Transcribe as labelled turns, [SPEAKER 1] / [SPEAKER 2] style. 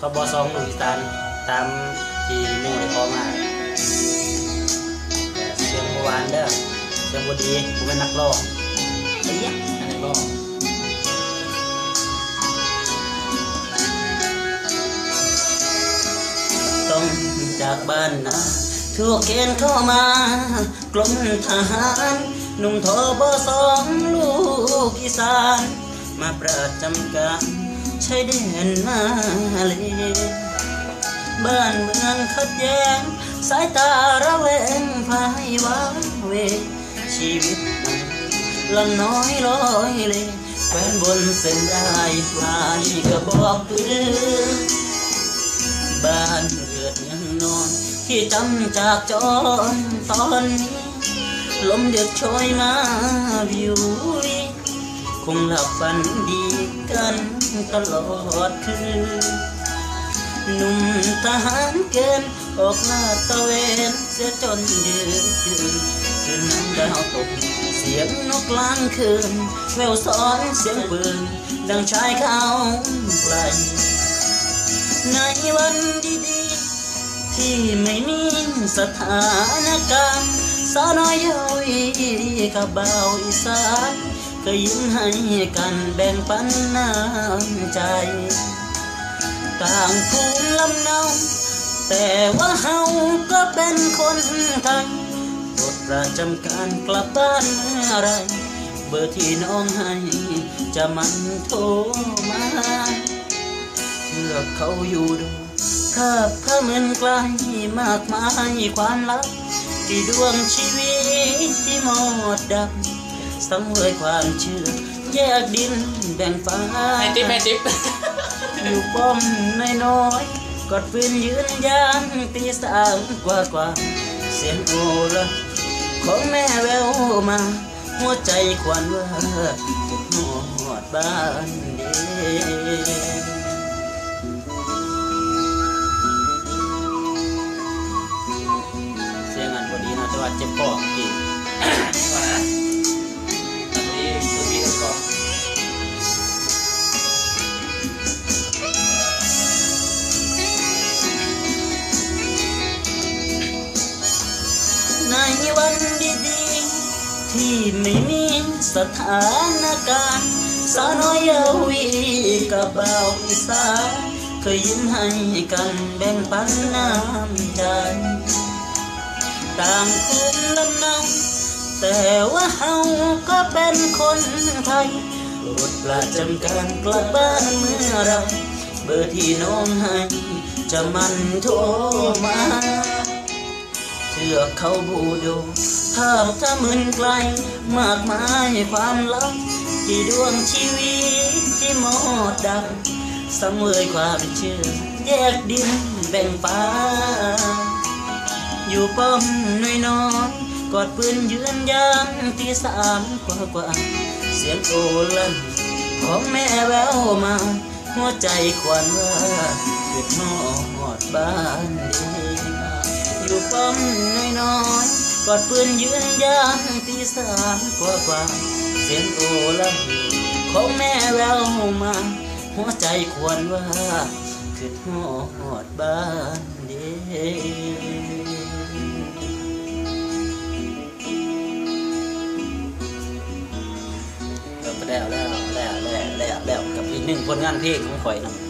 [SPEAKER 1] ทบสองลูกอีสานตามที่มู่ได้ขอมาแต่เสียงบ่หวานเด้อเสียงบดีผมเป็นนักร้องไอ้ยะอันนี้ร้องต้องจากบ้านนาถูกเกณฑ์เข้ามากรมทหารหนุ่มทบสองลูกอีสานมาประจำการ ชายแดนมาเลยบ้านเมืองขัดแย้ง สายตาระแวงพายวาเว ชีวิตลำน้อยลอยเลยแฟนบนเส้นได้ปลายกระบอกปืนบ้านเรือนยังนอน ที่จำจากจอนตอนนี้ ลมเดือดโชยมาวิววิ คงหลับฝันดีกันตลอดคืนหนุ่มทหารเกณฑ์ออกลาดตระเวนเสียจนยืนยืนคืนน้ำดาวตกเสียงนกกลางคืนแววซ้อนเสียงปืนดังชายเขาไกลในวันดีๆ ที่ไม่มีสถานการณ์สาวน้อยเยาวีกับเบาวอีสาน ก็ยิ้มให้กันแบ่งปันน้ำใจ ต่างภูมิลำเนาแต่ว่าเฮาก็เป็นคนไทยปลดประจำการกลับบ้านเมื่อไร เบอร์ที่น้องให้จะมันโทรมาเชื่อเขาอยู่ดูภาพเธอเมือนไกลมากมายความลับที่ดวงชีวิตที่หมดดับ สังเวยความเชื่อ แยกดินแบ่งฟ้า
[SPEAKER 2] ให้ติ๊บให้ติ๊บ
[SPEAKER 1] อยู่ป้อมน้อยๆกอดปืนยืนยันตีสามกว่ากว่าๆเสียงโอละของแม่แววมา หัวใจควันว่าจะหอดบ้านเด้เสียงอันพอดีนะแต่ว่าเจ็บคอ
[SPEAKER 2] วัน
[SPEAKER 1] ดีๆ ที่ไม่มีสถานการณ์สาวน้อยเยาวีกับเบาวอีสานเคยยิ้มให้กันแบ่งปันน้ำใจ ต่างภูมิลำนาแต่ว่าเฮาก็เป็นคนไทยรดประจำการกลับบ้านเมื่อไรเบอร์ที่น้องให้จะมันโทรมา เชื่อเขาบูโดภาพถ้ามึนไกล มากมายความลับที่ดวงชีวิตที่หมดดับสังเวยความเชื่อ แยกดินแบ่งฟ้า อยู่ป้อมน้อยน้อยกอดปืนยืนยันที่สามกว่ากว่า เสียงโอลันของแม่แววมา หัวใจควันว่าเกิดหอดบ้านเดีอยู่ ป้อมน้อยน้อยๆกอดปืนยืนยันที่สามกว่ากว่าเสียงโอลันของแม่แววมา หัวใจควรว่าคือหอดบ้านเดีแล้วแล้วแล้วแล้วแล้วแล้วกับอีกหนึ่งผลงานเพลงของข่อยนะ